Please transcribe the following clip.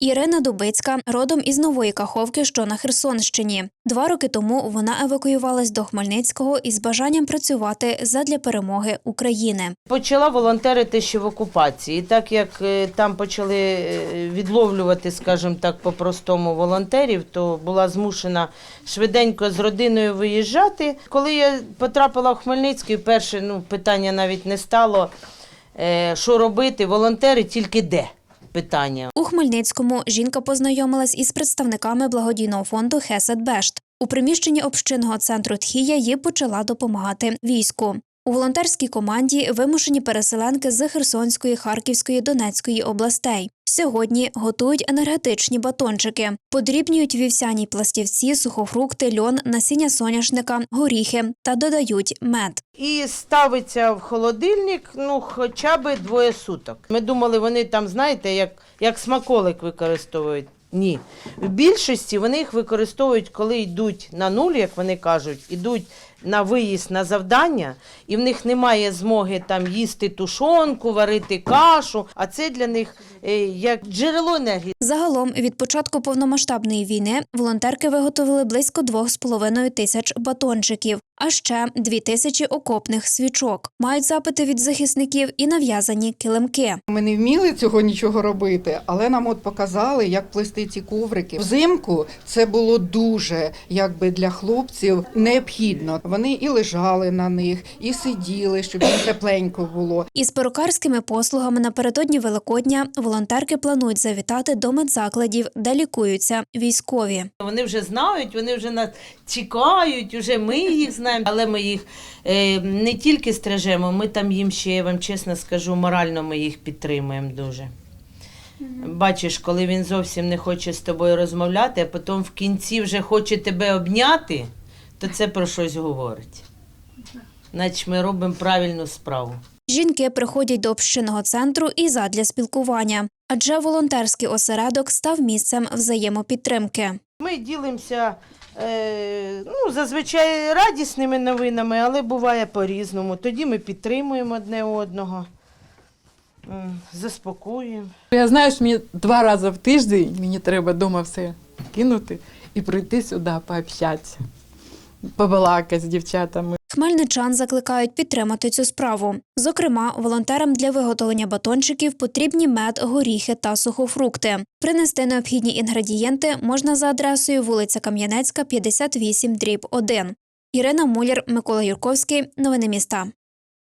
Ірина Дубицька родом із Нової Каховки, що на Херсонщині. Два роки тому вона евакуювалась до Хмельницького із бажанням працювати задля перемоги України. Почала волонтерити ще в окупації. Так як е, там почали е, відловлювати, скажімо так, по-простому волонтерів, то була змушена швиденько з родиною виїжджати. Коли я потрапила в Хмельницький, перше ну, питання навіть не стало, е, що робити, волонтери тільки де питання. У Хмельницькому жінка познайомилась із представниками благодійного фонду Хесед Бешт. У приміщенні общинного центру Тхія їй почала допомагати війську. У волонтерській команді вимушені переселенки з Херсонської, Харківської, Донецької областей. Сьогодні готують енергетичні батончики, подрібнюють вівсяні пластівці, сухофрукти, льон, насіння соняшника, горіхи та додають мед. І ставиться в холодильник ну, хоча б двоє суток. Ми думали, вони там, знаєте, як, як смаколик використовують. Ні. В більшості вони їх використовують, коли йдуть на нуль, як вони кажуть, йдуть на виїзд на завдання, і в них немає змоги там їсти тушонку, варити кашу. А це для них е, як джерело енергії. Загалом від початку повномасштабної війни волонтерки виготовили близько 2,5 тисяч батончиків, а ще 2 тисячі окопних свічок. Мають запити від захисників і нав'язані килимки. Ми не вміли цього нічого робити, але нам от показали, як плести ці коврики. Взимку це було дуже якби для хлопців необхідно. Вони і лежали на них, і сиділи, щоб їм тепленько було. Із перукарськими послугами напередодні Великодня волонтерки планують завітати до медзакладів, де лікуються військові. Вони вже знають, вони вже нас чекають, вже ми їх знаємо, але ми їх е, не тільки стрижемо, ми там їм ще, я вам чесно скажу, морально ми їх підтримуємо дуже. Бачиш, коли він зовсім не хоче з тобою розмовляти, а потім в кінці вже хоче тебе обняти, то це про щось говорить. Значить, ми робимо правильну справу. Жінки приходять до общинного центру і задля спілкування, адже волонтерський осередок став місцем взаємопідтримки. Ми ділимося е, ну, зазвичай радісними новинами, але буває по-різному. Тоді ми підтримуємо одне одного, заспокоюємо. Я знаю, що мені два рази в тиждень мені треба вдома все кинути і прийти сюди пообщатися, побалакати з дівчатами. Хмельничан закликають підтримати цю справу. Зокрема, волонтерам для виготовлення батончиків потрібні мед, горіхи та сухофрукти. Принести необхідні інгредієнти можна за адресою вулиця Кам'янецька, 58, дріб 1. Ірина Муляр, Микола Юрковський. Новини міста.